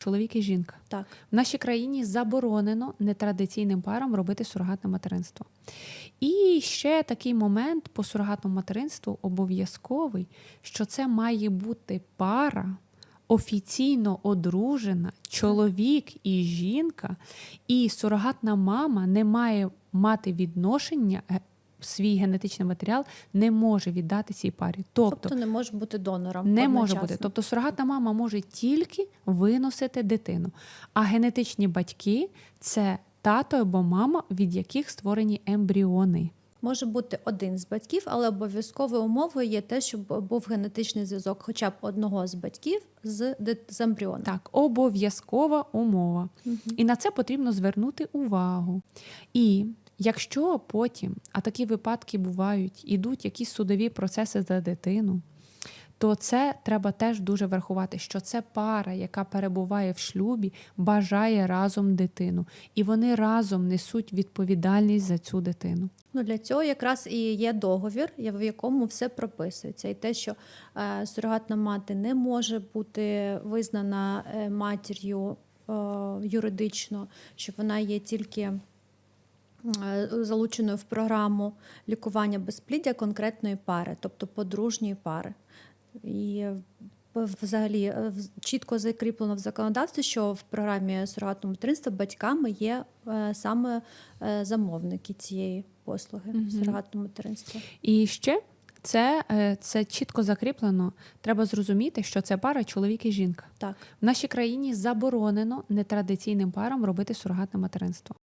чоловік і жінка. Так. В нашій країні заборонено нетрадиційним парам робити сурогатне материнство. І ще такий момент по сурогатному материнству обов'язковий, що це має бути пара. Офіційно одружена чоловік і жінка, і сурогатна мама не має мати відношення, е, свій генетичний матеріал не може віддати цій парі. Тобто, Тобто не може бути донором. не може бути. Тобто сурогатна мама може тільки виносити дитину. А генетичні батьки це тато або мама, від яких створені ембріони. Може бути один з батьків, але обов'язковою умовою є те, щоб був генетичний зв'язок хоча б одного з батьків з, з ембріоном. Так, обов'язкова умова. І на це потрібно звернути увагу. І якщо потім, а такі випадки бувають, ідуть якісь судові процеси за дитину, то це треба теж дуже врахувати, що це пара, яка перебуває в шлюбі, бажає разом дитину, і вони разом несуть відповідальність за цю дитину. Ну для цього якраз і є договір, в якому все прописується. І те, що е, сурогатна мати не може бути визнана е, матір'ю е, юридично, що вона є тільки залученою в програму лікування безпліддя конкретної пари, тобто подружньої пари. І е, взагалі е, чітко закріплено в законодавстві, що в програмі сурогатного материнства батьками є е, саме е, замовники цієї послуги Мгм. сурогатного материнства. І ще це, е, це чітко закріплено. Треба зрозуміти, що це пара чоловік і жінка. Так. В нашій країні заборонено нетрадиційним парам робити сурогатне материнство.